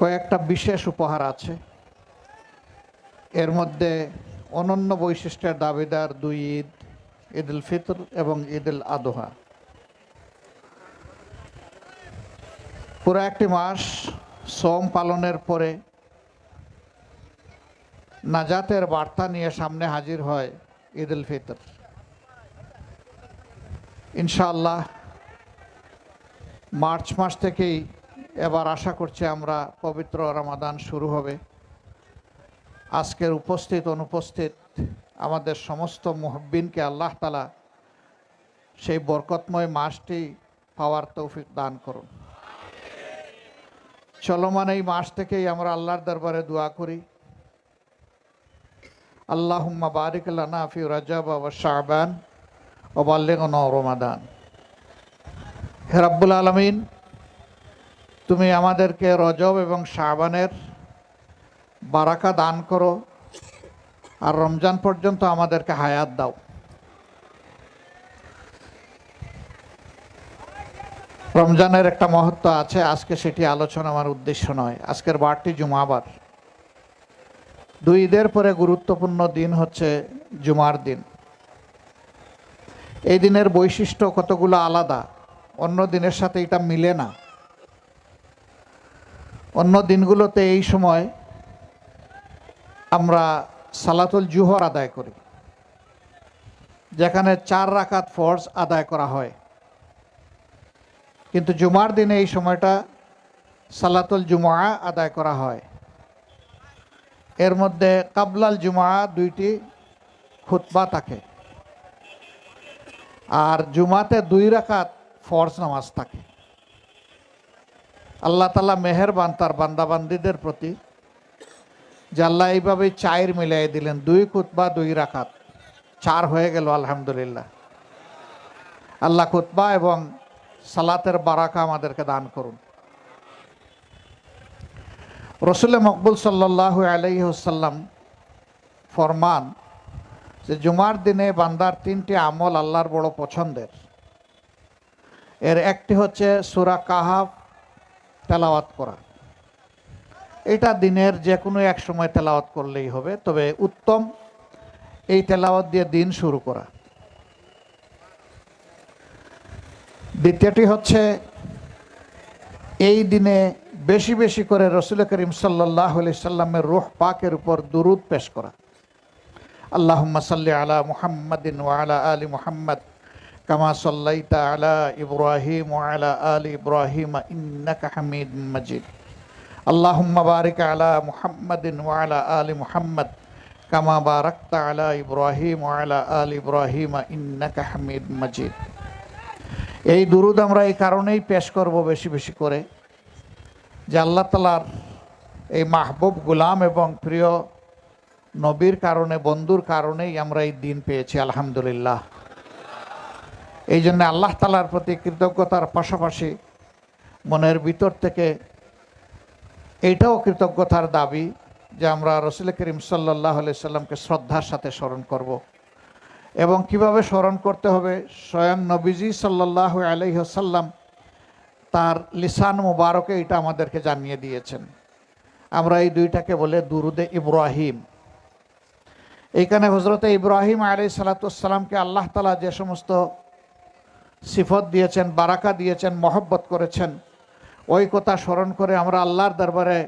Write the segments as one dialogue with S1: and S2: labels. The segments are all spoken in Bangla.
S1: কয়েকটা বিশেষ উপহার আছে। এর মধ্যে অনন্য বৈশিষ্ট্যের দাবিদার দুই ঈদ ঈদ উল ফিতর এবং ঈদ উল আদহা। পুরো একটি মাস সোম পালনের পরে নাজাতের বার্তা নিয়ে সামনে হাজির হয় ঈদ উল ফিতর। ইনশাআল্লাহ মার্চ মাস থেকেই এবার আশা করছি আমরা পবিত্র রমাদান শুরু হবে। আজকের উপস্থিত অনুপস্থিত আমাদের সমস্ত মুহব্বিনকে আল্লাহ তালা সেই বরকতময় মাসটি পাওয়ার তৌফিক দান করুন। চলমান এই মাস থেকেই আমরা আল্লাহর দরবারে দোয়া করি। আল্লাহুম্মা বারিক লানা ফি রাজাব ওয়া শাবান ও বাল্লিগনা রমাদান। হে রাব্বুল আলামিন তুমি আমাদেরকে রজব এবং শাবানের বারাকা দান করো, আর রমজান পর্যন্ত আমাদেরকে হায়াত দাও। রমজানের একটা মহত্ব আছে, আজকে সেটি আলোচনা আমার উদ্দেশ্য নয়। আজকের বারটি জুমাবার। দুই ঈদের পরে গুরুত্বপূর্ণ দিন হচ্ছে জুমার দিন। এই দিনের বৈশিষ্ট্য কতগুলো আলাদা, অন্য দিনের সাথে এটা মিলে না। অন্য দিনগুলোতে এই সময় আমরা সালাতুল জুহর আদায় করি, যেখানে চার রাকাত ফরজ আদায় করা হয়। কিন্তু জুমার দিনে এই সময়টা সালাতুল জুমা আদায় করা হয়। এর মধ্যে কাবলাল জুমা দুইটি খুতবা থাকে। আর জুমাতে দুই রাকাত ফরজ নামাজ থাকে। আল্লাহ তালা মেহেরবান তার বান্দাবান্দিদের প্রতি যে আল্লাহ এইভাবে চায়ের মিলাই দিলেন, দুই খুতবা, দুই রাকাত। চার হয়ে গেল, আলহামদুলিল্লাহ। আল্লাহ খুতবা এবং সালাতের বারাকা আমাদেরকে দান করুন। রসুল মকবুল সাল্লাহ আলাইসাল্লাম ফরমান যে জুমার দিনে বান্দার তিনটি আমল আল্লাহর বড় পছন্দের। এর একটি হচ্ছে সুরা কাহাব তেলাওয়াত করা। এটা দিনের যে কোনো এক সময় তেলাওয়াত করলেই হবে, তবে উত্তম এই তেলাওয়াত দিয়ে দিন শুরু করা। দ্বিতীয়টি হচ্ছে, এই দিনে বেশি বেশি করে রসুল করিম সাল্লাহ সাল্লামের রুহ পাকের উপর দুরুদ পেশ করা। আল্লাহুম্মা সাল্লি আলা মুহাম্মাদিন ওয়া আলা আলি মুহাম্মদ। আলা ইব্রাহিম ওয়া আলা আলি ইব্রাহিম ইন্নাকা হামিদ মাজিদ। আল্লাহুম্মা বারিক আলা মুহাম্মাদিন ওয়া আলা আলি মুহাম্মদ কামা বারাকতা আলা ইব্রাহিম ওয়া আলা আলি ইব্রাহিম ইন্নাকা হামিদ এই দুরুদ আমরা এই কারণেই পেশ করব বেশি বেশি করে যে আল্লাহ তালার এই মাহবুব গুলাম এবং প্রিয় নবীর কারণে, বন্ধুর কারণেই আমরা এই দিন পেয়েছি, আলহামদুলিল্লাহ। এই জন্য আল্লাহ তালার প্রতি কৃতজ্ঞতার পাশাপাশি মনের ভিতর থেকে এইটাও কৃতজ্ঞতার দাবি যে আমরা রসুল করিম সাল্লাহ সাল্লামকে শ্রদ্ধার সাথে স্মরণ করব। এবং কীভাবে স্মরণ করতে হবে? স্বয়ং নবীজি সাল্লাহ আলহ্লাম তার লিসান মুবারকে এটা আমাদেরকে জানিয়ে দিয়েছেন। আমরা এই দুইটাকে বলে দুরুদে ইব্রাহিম। এইখানে হজরতে ইব্রাহিম আলি সালাতামকে আল্লাহ তালা যে সমস্ত সিফত দিয়েছেন, বারাকা দিয়েছেন, মহব্বত করেছেন। ওই কথা স্মরণ করে আমরা আল্লাহর দরবারে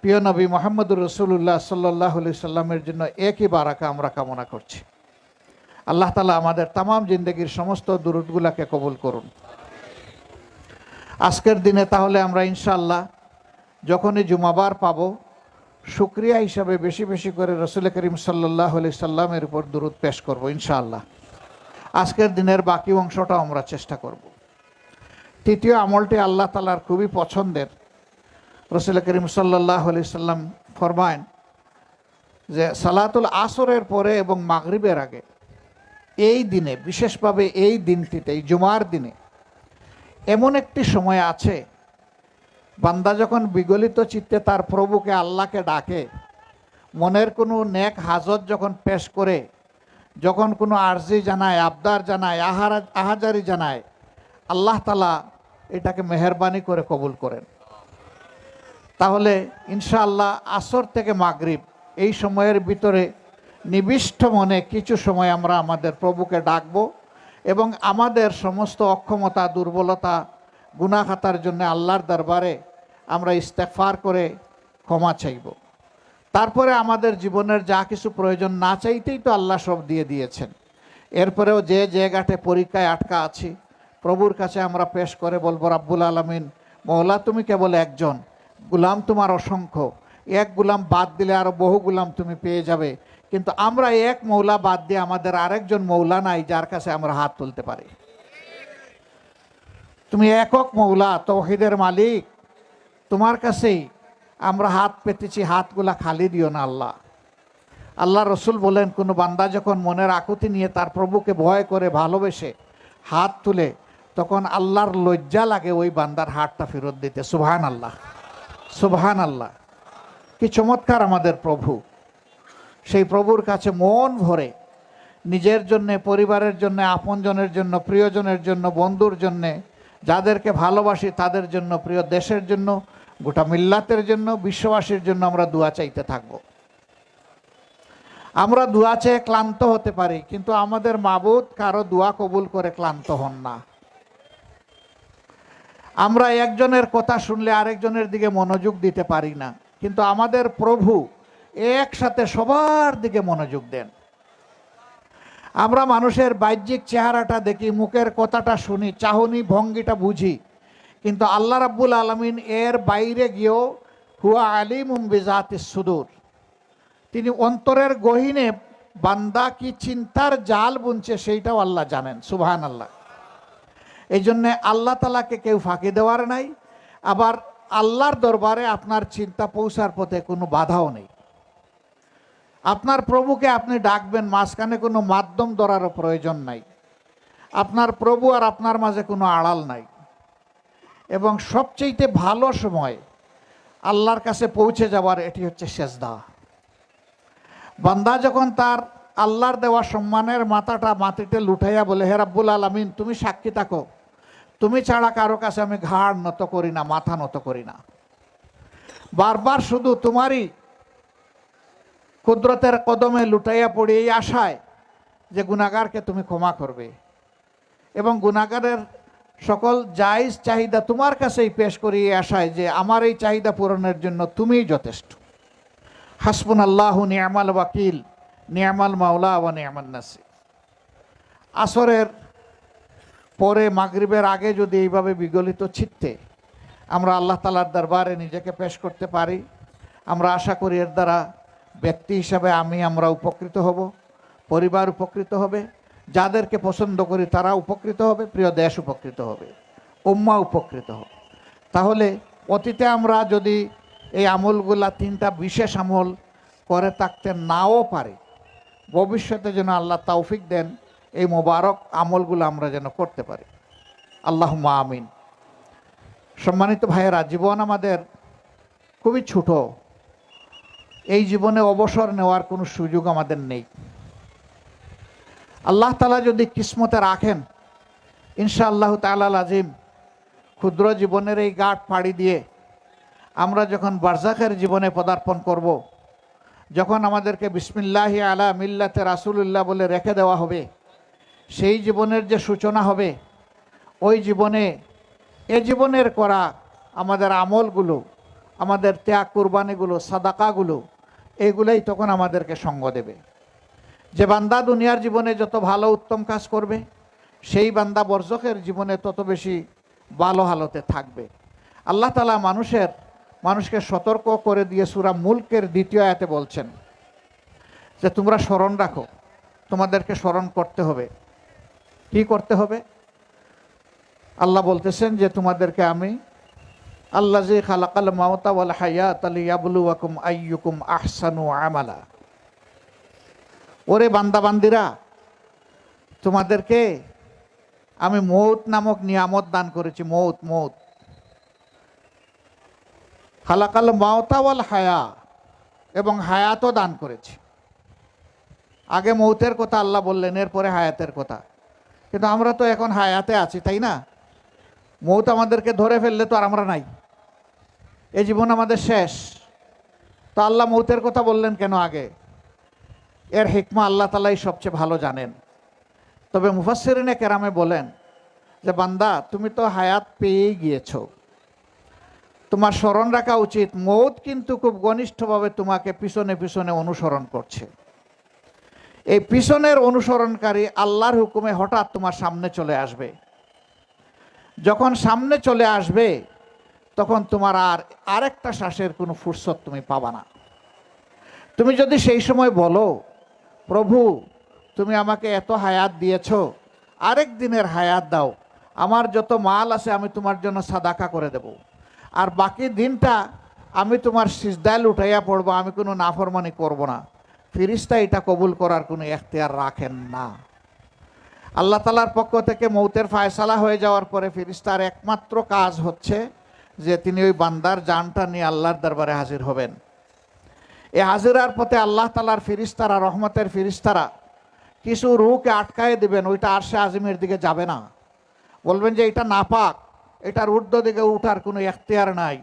S1: প্রিয় নবী মোহাম্মদুর রসুল্লাহ সাল্লাহ সাল্লামের জন্য একই বারাকা আমরা কামনা করছি। আল্লাহ তালা আমাদের তামাম জিন্দগির সমস্ত দুরুদগুলাকে কবুল করুন। আজকের দিনে তাহলে আমরা ইনশাল্লাহ যখনই জুমাবার পাব, শুক্রিয়া হিসাবে বেশি বেশি করে রসুল করিম সাল্লাহ আলি সাল্লামের উপর দুরুদ পেশ করব ইনশাআল্লাহ। আজকের দিনের বাকি অংশটাও আমরা চেষ্টা করব। তৃতীয় আমলটি আল্লাহ তালার খুবই পছন্দের। রসুল করিম সাল্লাহ আলি সাল্লাম ফরমায়ন যে সালাতুল আসরের পরে এবং মাগরিবের আগে এই দিনে, বিশেষভাবে এই দিনটিতে, এই জুমার দিনে এমন একটি সময় আছে, বান্দা যখন বিগলিত চিত্তে তার প্রভুকে আল্লাহকে ডাকে, মনের কোনো নেক হাজত যখন পেশ করে যখন কোনো আর্জি জানায়, আবদার জানায়, আহারা, আহাজারি জানায়, আল্লাহ তালা এটাকে মেহরবানি করে কবুল করেন। তাহলে ইনশাআল্লাহ আসর থেকে মাগরিব, এই সময়ের ভিতরে নিবিষ্ট মনে কিছু সময় আমরা আমাদের প্রভুকে ডাকব এবং আমাদের সমস্ত অক্ষমতা, দুর্বলতা গুনাখাতার জন্য আল্লাহর দরবারে আমরা ইস্তেফার করে ক্ষমা চাইব। তারপরে আমাদের জীবনের যা কিছু প্রয়োজন না চাইতেই তো আল্লাহ সব দিয়ে দিয়েছেন। এরপরেও যে জায়গাতে পরীক্ষায় আটকা আছি, প্রভুর কাছে আমরা পেশ করে বলব, রাব্বুল আলমিন মৌলা তুমি কেবল একজন, গুলাম তোমার অসংখ্য। এক গুলাম বাদ দিলে আরও বহু গুলাম তুমি পেয়ে যাবে। কিন্তু আমরা এক মৌলা বাদ দিয়ে আমাদের আরেকজন মৌলা নাই, যার কাছে আমরা হাত তুলতে পারি। তুমি একক মৌলা তৌহিদের মালিক। তোমার কাছেই আমরা হাত পেতেছি, হাতগুলা খালি দিও না আল্লাহ। আল্লাহ রসুল বলেন, কোনো বান্দা যখন মনের আকুতি নিয়ে তার প্রভুকে ভয় করে, ভালোবেসে হাত তুলে, তখন আল্লাহর লজ্জা লাগে ওই বান্দার হাতটা ফেরত দিতে। সুবহান আল্লাহ সুবহান আল্লাহ কি চমৎকার আমাদের প্রভু। সেই প্রভুর কাছে মন ভরে, নিজের জন্যে, পরিবারের জন্য, আপনজনের জন্য, প্রিয়জনের জন্য, বন্ধুর জন্যে, যাদেরকে ভালোবাসি তাদের জন্য, প্রিয় দেশের জন্য গোটা মিল্লাতের জন্য, বিশ্ববাসীর জন্য আমরা দোয়া চাইতে থাকব। আমরা দোয়া চেয়ে ক্লান্ত হতে পারি, কিন্তু আমাদের মাবুদ কারও দোয়া কবুল করে ক্লান্ত হন না। আমরা একজনের কথা শুনলে আরেকজনের দিকে মনোযোগ দিতে পারি না, কিন্তু আমাদের প্রভু একসাথে সবার দিকে মনোযোগ দেন। আমরা মানুষের বাহ্যিক চেহারাটা দেখি, মুখের কথাটা শুনি, চাহনি, ভঙ্গিটা বুঝি। কিন্তু আল্লাহ রাব্বুল আলমিন এর বাইরে গিয়েও হুয়া আলিম বিজাতি সুদূর। তিনি অন্তরের গহিনে বান্দা কি চিন্তার জাল বুনছে সেইটাও আল্লাহ জানেন সুবহান আল্লাহ এই জন্যে আল্লাহ তালাকে কেউ ফাঁকি দেওয়ার নাই, আবার আল্লাহর দরবারে আপনার চিন্তা পৌঁছার পথে কোনো বাধাও নেই। আপনার প্রভুকে আপনি ডাকবেন, মাঝখানে কোনো মাধ্যম ধরারও প্রয়োজন নাই। আপনার প্রভু আর আপনার মাঝে কোনো আড়াল নাই। এবং সবচেয়েতে ভালো সময় আল্লাহর কাছে পৌঁছে যাওয়ার এটি হচ্ছে সেজদা। বান্দা যখন তার আল্লাহর দেওয়া সম্মানের মাথাটা মাটিতে লুঠাইয়া বলে, হে রাব্বুল আলমিন, তুমি সাক্ষী থাকো। তুমি ছাড়া কারও কাছে আমি ঘাড় নত করি না, মাথা নত করি না। বারবার শুধু তোমারই কুদরতের কদমে লুটাইয়া পড়ি এই আশায় যে গুণাগারকে তুমি ক্ষমা করবে। এবং গুণাগারের সকল জায়জ চাহিদা তোমার কাছেই পেশ করি আশায় যে আমার এই চাহিদা পূরণের জন্য তুমিই যথেষ্ট। হাসবুন আল্লাহ নিয়ামাল ওয়াকিল, নিয়ামাল মাওলা ওয়া নিয়ামাল নাসি আসরের পরে মাগরিবের আগে যদি এইভাবে বিগলিত চিত্তে আমরা আল্লাহ তালার দরবারে নিজেকে পেশ করতে পারি, আমরা আশা করি এর দ্বারা ব্যক্তি হিসাবে আমি, আমরা উপকৃত হব, পরিবার উপকৃত হবে। যাদেরকে পছন্দ করি তারা উপকৃত হবে, প্রিয় দেশ উপকৃত হবে, উম্মা উপকৃত হবে। তাহলে অতীতে আমরা যদি এই আমলগুলা তিনটা বিশেষ আমল করে থাকতে নাও পারি, ভবিষ্যতে যেন আল্লাহ তৌফিক দেন, এই মোবারক আমলগুলো আমরা যেন করতে পারি। আল্লাহ আমিন। সম্মানিত ভাইয়েরা, জীবন আমাদের খুবই ছোট। এই জীবনে অবসর নেওয়ার কোনো সুযোগ আমাদের নেই। আল্লাহ তালা যদি কিসমতে রাখেন ইনশা আল্লাহ তালাল আজিম ক্ষুদ্র জীবনের এই গাঠ পাড়ি দিয়ে আমরা যখন বারজাকের জীবনে পদার্পণ করব। যখন আমাদেরকে বিসমিল্লাহি আলা মিল্লাতে রাসুলুল্লাহ বলে রেখে দেওয়া হবে, সেই জীবনের যে সূচনা হবে, ওই জীবনে, এ জীবনের করা আমাদের আমলগুলো, আমাদের ত্যাগ কুরবানিগুলো, সাদাকাগুলো এইগুলোই তখন আমাদেরকে সঙ্গ দেবে যে বান্দা দুনিয়ার জীবনে যত ভালো উত্তম কাজ করবে, সেই বান্দা বর্জকের জীবনে তত বেশি ভালো হালতে থাকবে। আল্লাহ তালা মানুষের, মানুষকে সতর্ক করে দিয়ে সুরা মুলকের দ্বিতীয় আয়াতে বলছেন যে, তোমরা স্মরণ রাখো, তোমাদেরকে স্মরণ করতে হবে। কি করতে হবে? আল্লাহ বলতেছেন যে, তোমাদেরকে আমি আল্লাহ যে খালাকাল মাওতা হায়াত আইয়ুকুম আহসানু আমালা। ওরে বান্দাবান্দিরা, তোমাদেরকে আমি মৌত নামক নিয়ামত দান করেছি, মৌত মৌত। খালাকাল মাওতাওয়াল হায়া, এবং হায়াতও দান করেছি। আগে মৌতের কথা আল্লাহ বললেন, এরপরে হায়াতের কথা। কিন্তু আমরা তো এখন হায়াতে আছি, তাই না? মৌত আমাদেরকে ধরে ফেললে তো আর আমরা নাই। এই জীবন আমাদের শেষ। তো আল্লাহ মৌতের কথা বললেন কেন আগে? এর হিকমা আল্লাহ তালাই সবচেয়ে ভালো জানেন। তবে মুফাসসিরিনে কেরামে বলেন যে, বান্দা, তুমি তো হায়াত পেয়েই গিয়েছ। তোমার স্মরণ রাখা উচিত। মৌত কিন্তু খুব ঘনিষ্ঠভাবে তোমাকে পিছনে পিছনে অনুসরণ করছে। এই পিছনের অনুসরণকারী আল্লাহর হুকুমে হঠাৎ তোমার সামনে চলে আসবে। যখন সামনে চলে আসবে, তখন তোমার আর আরেকটা শ্বাসের কোনো ফুরসত তুমি পাবা না। তুমি যদি সেই সময় বলো প্রভু, তুমি আমাকে এত হায়াত দিয়েছ। আরেক দিনের হায়াত দাও। আমার যত মাল আছে, আমি তোমার জন্য সাদাকা করে দেব। আর বাকি দিনটা আমি তোমার সিজদায় লুটাইয়া পড়ব, আমি কোনো নাফরমানি করব না। ফিরিস্তা এটা কবুল করার কোনো এখতিয়ার রাখেন না। আল্লাহ তালার পক্ষ থেকে মৌতের ফায়সালা হয়ে যাওয়ার পরে ফিরিস্তার একমাত্র কাজ হচ্ছে যে তিনি ওই বান্দার জানটা নিয়ে আল্লাহর দরবারে হাজির হবেন। এই হাজিরার পথে আল্লাহ তালার ফিরিস্তারা রহমতের ফিরিস্তারা কিছু রুকে আটকায় দিবেন, ওইটা আর সে আজিমের দিকে যাবে না। বলবেন যে এটা নাপাক এটার ঊর্ধ্ব দিকে উঠার কোনো এখতিয়ার নাই,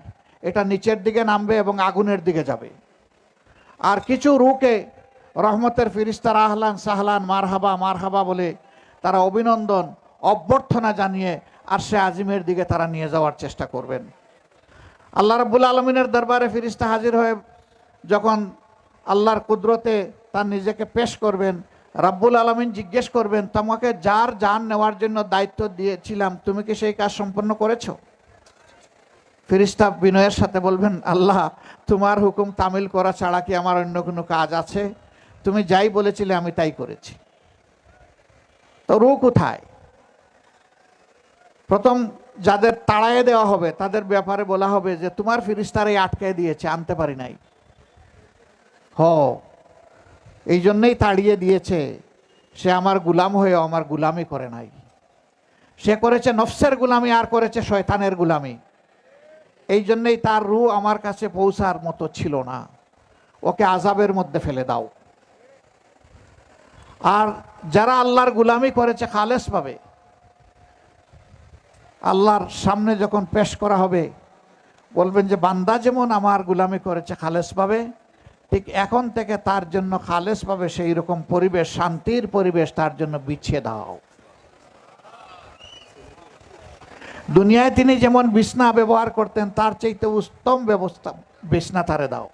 S1: এটা নিচের দিকে নামবে এবং আগুনের দিকে যাবে। আর কিছু রুকে রহমতের ফিরিস্তারা আহলান সাহলান, মারহাবা মারহাবা বলে তারা অভিনন্দন, অভ্যর্থনা জানিয়ে আর সে আজিমের দিকে তারা নিয়ে যাওয়ার চেষ্টা করবেন। আল্লাহ রাব্বুল আলমিনের দরবারে ফিরিস্তা হাজির হয়ে যখন আল্লাহর কুদরতে তার নিজেকে পেশ করবেন, রাব্বুল আলমিন জিজ্ঞেস করবেন, তোমাকে যার জান নেওয়ার জন্য দায়িত্ব দিয়েছিলাম, তুমি কি সেই কাজ সম্পন্ন করেছ? ফিরিস্তা বিনয়ের সাথে বলবেন, আল্লাহ, তোমার হুকুম তামিল করা ছাড়া কি আমার অন্য কোনো কাজ আছে? তুমি যাই বলেছিলে আমি তাই করেছি। তো রু কোথায়? প্রথম যাদের তাড়াইয়ে দেওয়া হবে, তাদের ব্যাপারে বলা হবে যে, তোমার ফিরিস্তারাই আটকে দিয়েছে, আনতে পারি নাই। হ এই জন্যই তাড়িয়ে দিয়েছে। সে আমার গুলাম হয়ে আমার গুলামি করে নাই। সে করেছে নফসের গুলামি, আর করেছে শয়তানের গুলামি। এই জন্যই তার রু আমার কাছে পৌঁছার মতো ছিল না। ওকে আজাবের মধ্যে ফেলে দাও। আর যারা আল্লাহর গুলামি করেছে খালেস পাবে। আল্লাহর সামনে যখন পেশ করা হবে, বলবেন যে, বান্দা যেমন আমার গুলামি করেছে খালেস পাবে ঠিক এখন থেকে তার জন্য খালেস পাবে সেই রকম পরিবেশ, শান্তির পরিবেশ তার জন্য বিছিয়ে দাও। দুনিয়ায় তিনি যেমন বিছনা ব্যবহার করতেন, তার চাইতে উত্তম ব্যবস্থা বিছনা তারে দাও।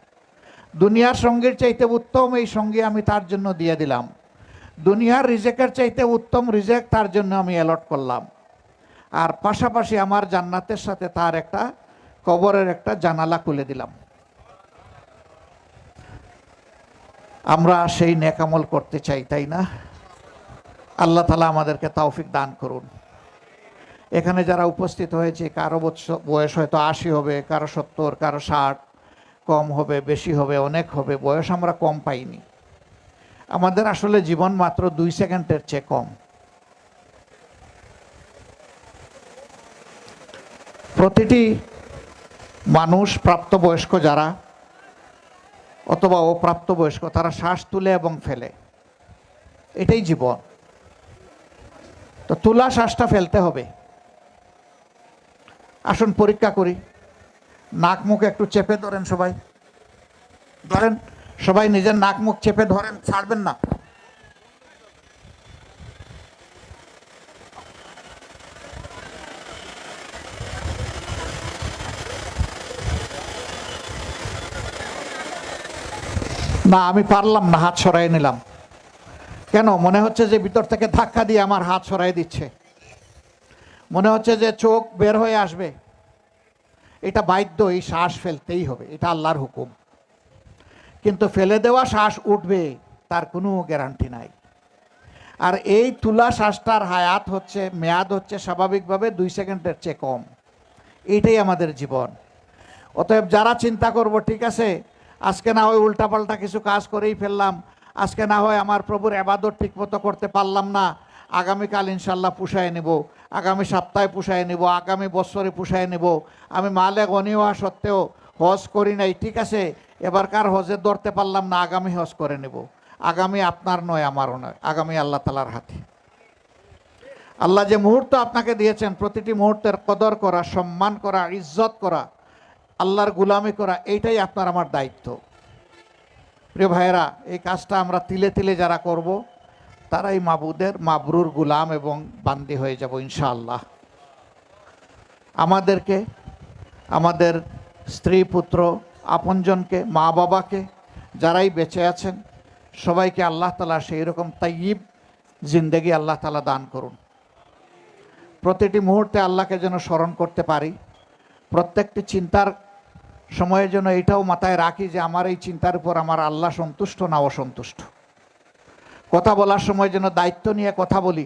S1: দুনিয়ার সঙ্গীর চাইতে উত্তম এই সঙ্গী আমি তার জন্য দিয়ে দিলাম। দুনিয়ার রিজেকের চাইতে উত্তম রিজেক তার জন্য আমি অ্যালট করলাম। আর পাশাপাশি আমার জান্নাতের সাথে তার একটা কবরের একটা জানালা খুলে দিলাম। আমরা সেই নেকামল করতে চাই, তাই না? আল্লাহ তালা আমাদেরকে তৌফিক দান করুন। এখানে যারা উপস্থিত হয়েছে, কারও বয়স হয়তো আশি হবে, কারও সত্তর, কারও ষাট, কম হবে, বেশি হবে, অনেক হবে, বয়স আমরা কম পাইনি। আমাদের আসলে জীবন মাত্র দুই সেকেন্ডের চেয়ে কম। প্রতিটি মানুষ প্রাপ্তবয়স্ক যারা অথবা অপ্রাপ্তবয়স্ক, তারা শ্বাস তুলে এবং ফেলে। এটাই জীবন। তো তুলা শ্বাসটা ফেলতে হবে। আসুন, পরীক্ষা করি। নাক মুখ একটু চেপে ধরেন সবাই। ধরেন, সবাই নিজের নাক মুখ চেপে ধরেন, ছাড়বেন না। না, আমি পারলাম না, হাত সরাই নিলাম। কেন? মনে হচ্ছে যে ভিতর থেকে ধাক্কা দিয়ে আমার হাত সরাই দিচ্ছে। মনে হচ্ছে যে চোখ বের হয়ে আসবে। এটা বাধ্য, এই শ্বাস ফেলতেই হবে, এটা আল্লাহর হুকুম। কিন্তু ফেলে দেওয়া শ্বাস উঠবে, তার কোনো গ্যারান্টি নাই। আর এই তুলা শ্বাসটার হায়াত হচ্ছে, মেয়াদ হচ্ছে স্বাভাবিকভাবে দুই সেকেন্ডের চেয়ে কম। এইটাই আমাদের জীবন। অতএব যারা চিন্তা করব, ঠিক আছে আজকে না হয় উল্টাপাল্টা কিছু কাজ করেই ফেললাম। আজকে না হয় আমার প্রভুর আবাদত ঠিকমতো করতে পারলাম না। আগামীকাল ইনশাল্লাহ পুষায় নেব। আগামী সপ্তাহে পুষায় নেব। আগামী বছরে পুষায় নেব। আমি মালে গনি হওয়া সত্ত্বেও হজ করি নাই, ঠিক আছে? এবারকার হজে ধরতে পারলাম না, আগামী হজ করে নেব। আগামী আপনার নয়, আমারও নয়। আগামী আল্লাহ তালার হাতে। আল্লাহ যে মুহূর্ত আপনাকে দিয়েছেন, প্রতিটি মুহূর্তের কদর করা, সম্মান করা, ইজ্জত করা আল্লাহর গুলামি করা, এইটাই আপনার আমার দায়িত্ব। প্রিয় ভাইয়েরা, এই কাজটা আমরা তিলে তিলে যারা করব, তারাই মাবুদের, মাবরুর গুলাম এবং বান্দি হয়ে যাব ইনশাআল্লাহ। আমাদেরকে, আমাদের স্ত্রী পুত্র, আপনজনকে, মা বাবাকে, যারাই বেঁচে আছেন, সবাইকে আল্লাহ তালা সেই রকম তাইয়িব জিন্দেগি আল্লাহ তালা দান করুন। প্রতিটি মুহূর্তে আল্লাহকে যেন স্মরণ করতে পারি। প্রত্যেকটি চিন্তার সময়ের জন্য এটাও মাথায় রাখি যে আমার এই চিন্তার উপর আমার আল্লাহ সন্তুষ্ট না অসন্তুষ্ট। কথা বলার সময় যেন দায়িত্ব নিয়ে কথা বলি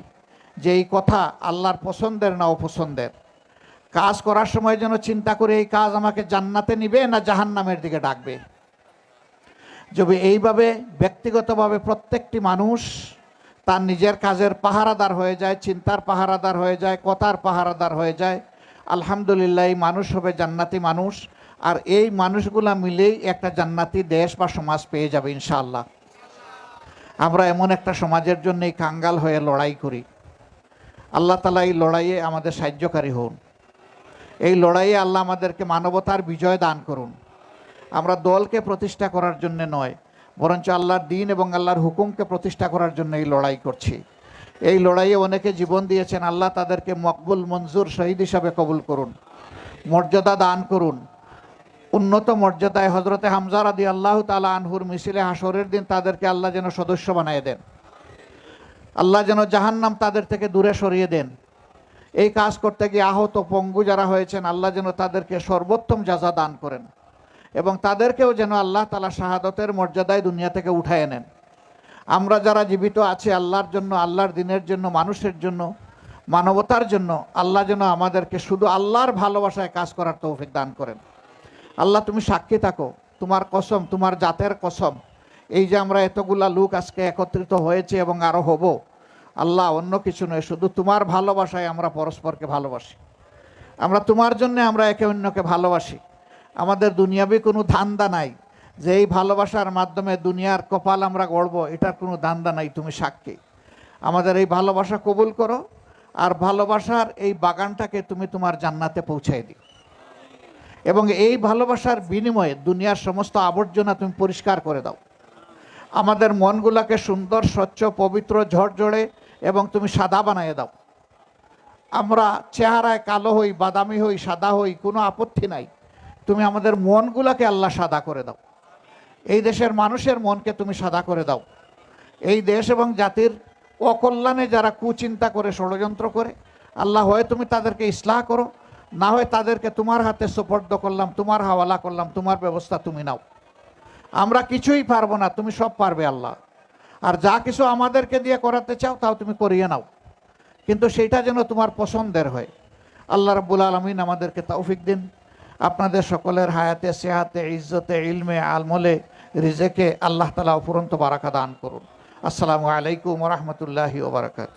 S1: যে এই কথা আল্লাহর পছন্দের না অপছন্দের। কাজ করার সময় যেন চিন্তা করে এই কাজ আমাকে জান্নাতে নিবে না জাহান্নামের দিকে ডাকবে। যদি এইভাবে ব্যক্তিগতভাবে প্রত্যেকটি মানুষ তার নিজের কাজের পাহারাদার হয়ে যায়, চিন্তার পাহারাদার হয়ে যায়, কথার পাহারাদার হয়ে যায় আলহামদুলিল্লাহ, এই মানুষ হবে জান্নাতি মানুষ। আর এই মানুষগুলা মিলেই একটা জান্নাতি দেশ বা সমাজ পেয়ে যাবে ইনশাআল্লাহ। আমরা এমন একটা সমাজের জন্যই কাঙ্গাল হয়ে লড়াই করি। আল্লাহ তালা এই লড়াইয়ে আমাদের সাহায্যকারী হন। এই লড়াইয়ে আল্লাহ আমাদেরকে মানবতার বিজয় দান করুন। আমরা দলকে প্রতিষ্ঠা করার জন্য নয়, বরঞ্চ আল্লাহর দিন এবং আল্লাহর হুকুমকে প্রতিষ্ঠা করার জন্য এই লড়াই করছি। এই লড়াইয়ে অনেকে জীবন দিয়েছেন, আল্লাহ তাদেরকে মকবুল মঞ্জুর শহীদ হিসাবে কবুল করুন, মর্যাদা দান করুন। উন্নত মর্যাদায় হজরতে হামজা রাদি আল্লাহ তালা আনহুর মিছিলে হাসরের দিন তাদেরকে আল্লাহ যেন সদস্য বানিয়ে দেন। আল্লাহ যেন জাহান্নাম তাদের থেকে দূরে সরিয়ে দেন। এই কাজ করতে গিয়ে আহত পঙ্গু যারা হয়েছেন, আল্লাহ যেন তাদেরকে সর্বোত্তম যাজা দান করেন এবং তাদেরকেও যেন আল্লাহ তালা শাহাদতের মর্যাদায় দুনিয়া থেকে উঠায় নেন আমরা যারা জীবিত আছি আল্লাহর জন্য, আল্লাহর দিনের জন্য, মানুষের জন্য, মানবতার জন্য, আল্লাহ যেন আমাদেরকে শুধু আল্লাহর ভালোবাসায় কাজ করার তৌফিক দান করেন। আল্লাহ তুমি সাক্ষী থাকো, তোমার কসম, তোমার জাতের কসম। এই যে আমরা এতগুলা লোক আজকে একত্রিত হয়েছে এবং আরও হব, আল্লাহ অন্য কিছু নয়, শুধু তোমার ভালোবাসায় আমরা পরস্পরকে ভালোবাসি। আমরা তোমার জন্য আমরা একে অন্যকে ভালোবাসি। আমাদের দুনিয়াবি কোনো ধান্দা নাই। যে এই ভালোবাসার মাধ্যমে দুনিয়ার কপাল আমরা গড়ব, এটার কোনো দান্দা নাই, তুমি সাক্ষী। আমাদের এই ভালোবাসা কবুল করো, আর ভালোবাসার এই বাগানটাকে তুমি তোমার জান্নাতে পৌঁছাই দিও। এবং এই ভালোবাসার বিনিময়ে দুনিয়ার সমস্ত আবর্জনা তুমি পরিষ্কার করে দাও। আমাদের মনগুলাকে সুন্দর, স্বচ্ছ, পবিত্র, ঝরঝরে এবং তুমি সাদা বানিয়ে দাও। আমরা চেহারায় কালো হই, বাদামি হই, সাদা হই, কোনো আপত্তি নাই। তুমি আমাদের মনগুলাকে আল্লাহ সাদা করে দাও। এই দেশের মানুষের মনকে তুমি সাদা করে দাও। এই দেশ এবং জাতির অকল্যাণে যারা কুচিন্তা করে, ষড়যন্ত্র করে, আল্লাহ হয় তুমি তাদেরকে ইসলাহ করো, না হয় তাদেরকে তোমার হাতে সোপর্দ করলাম, তোমার হাওয়ালা করলাম, তোমার ব্যবস্থা তুমি নাও। আমরা কিছুই পারব না, তুমি সব পারবে আল্লাহ। আর যা কিছু আমাদেরকে দিয়ে করাতে চাও, তাও তুমি করিয়ে নাও। কিন্তু সেটা যেন তোমার পছন্দের হয়। আল্লাহ রাব্বুল আলমিন আমাদেরকে তৌফিক দিন। আপনাদের সকলের হায়াতে, সেহাতে, ইজ্জতে, ইলমে, আলমলে রিজেকে আল্লাহ তালা অপুরন্ত বারাকা দান করুন। আসসালামু আলাইকুম রহমতুল্লাহ ওবরাকাত